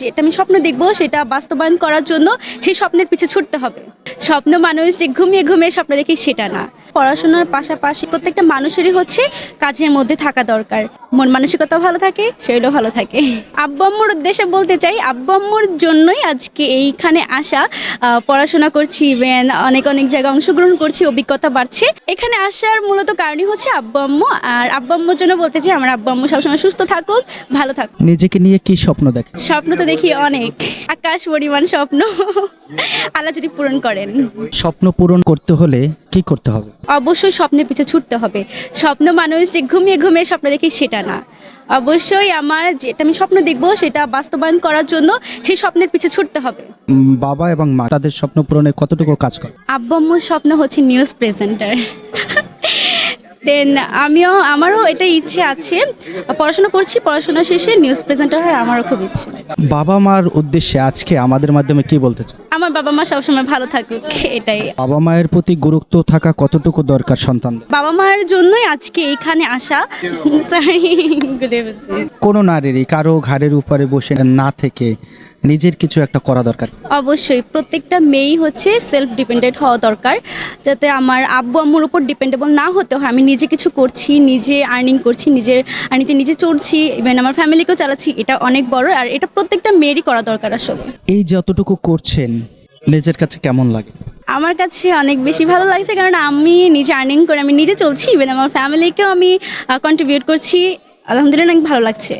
যেটা আমি স্বপ্ন দেখব, সেটা বাস্তবায়ন করার জন্য সেই স্বপ্নের পিছে ছুটতে হবে। স্বপ্ন মানুষ যে ঘুমিয়ে ঘুমিয়ে স্বপ্ন দেখি সেটা না। পড়াশোনার পাশাপাশি প্রত্যেকটা মানুষেরই হচ্ছে কাজের মধ্যে থাকা দরকার। মন মানসিকতা ভালো থাকে শরীরও ভালো থাকে। আব্বু আম্মুর উদ্দেশ্যে বলতে চাই আব্বু আম্মুর জন্যই আজকে এইখানে আসা পড়াশোনা করছি ইভেন অনেক অনেক জায়গায় অংশগ্রহণ করছি অভিজ্ঞতা বাড়ছে। এখানে আসার মূলত কারণই হচ্ছে আব্বু আম্মু আর আব্বু আম্মুর জন্য বলতে চাই আমার আব্বু আম্মু সবসময় সুস্থ থাকুক ভালো থাকুক। নিজেকে নিয়ে কি স্বপ্ন দেখে? স্বপ্ন তো দেখি অনেক। আকাশ পরিমাণ স্বপ্ন। আল্লাহ যদি পূরণ করেন। স্বপ্ন পূরণ করতে হলে কি করতে হবে? অবশ্যই স্বপ্নের পিছে ছুটতে হবে। স্বপ্ন মানুষ যে ঘুমিয়ে ঘুমিয়ে স্বপ্ন দেখি সেটা না। অবশ্যই আমার যেটা আমি স্বপ্ন দেখব সেটা বাস্তবায়ন করার জন্য সেই স্বপ্নের পিছে ছুটতে হবে। বাবা এবং মা তাদের স্বপ্ন পূরণে কতটুকু কাজ করে? আব্বু আম্মুর স্বপ্ন হচ্ছে নিউজ প্রেজেন্টার। দেন আমিও আমারও এটা ইচ্ছে আছে। পড়াশোনা করছি পড়াশোনা শেষে নিউজ প্রেজেন্টার হওয়ার আমারও খুব ইচ্ছে। বাবা মার উদ্দেশ্যে আজকে আমাদের মাধ্যমে কি বলতে চান? আমার বাবা মা সবসময় ভালো থাকুক এটাই। বাবা মায়ের প্রতি গুরুত্ব থাকা কতটুকু দরকার সন্তান? বাবা মার জন্যই আজকে এখানে আসা। সরি কোনো নারীরই কারও ঘাড়ের উপরে বসে না থেকে নিজের কিছু একটা করা দরকার। অবশ্যই প্রত্যেকটা মেয়েই হচ্ছে সেলফ ডিপেন্ডেন্ট হওয়া দরকার। যাতে আমার আব্বু আম্মুর উপর ডিপেন্ডেবল না হতে হয় আমি নিজে কিছু করছি নিজে আর্নিং করছি নিজের আর্নিতে নিজে চড়ছি ইভেন আমার ফ্যামিলিকেও চালাচ্ছি এটা অনেক বড়। আর এটা প্রত্যেকটা মেয়েরই করা দরকার আসলে। এই যতটুকু করছেন নিজের কাছে কেমন লাগে? আমার কাছে অনেক বেশি ভালো লাগছে কারণ আমি নিজে আর্নিং করে আমি নিজে চলছি ইভেন আমার ফ্যামিলিকেও আমি কন্ট্রিবিউট করছি। আলহামদুলিল্লাহ, অনেক ভালো লাগছে।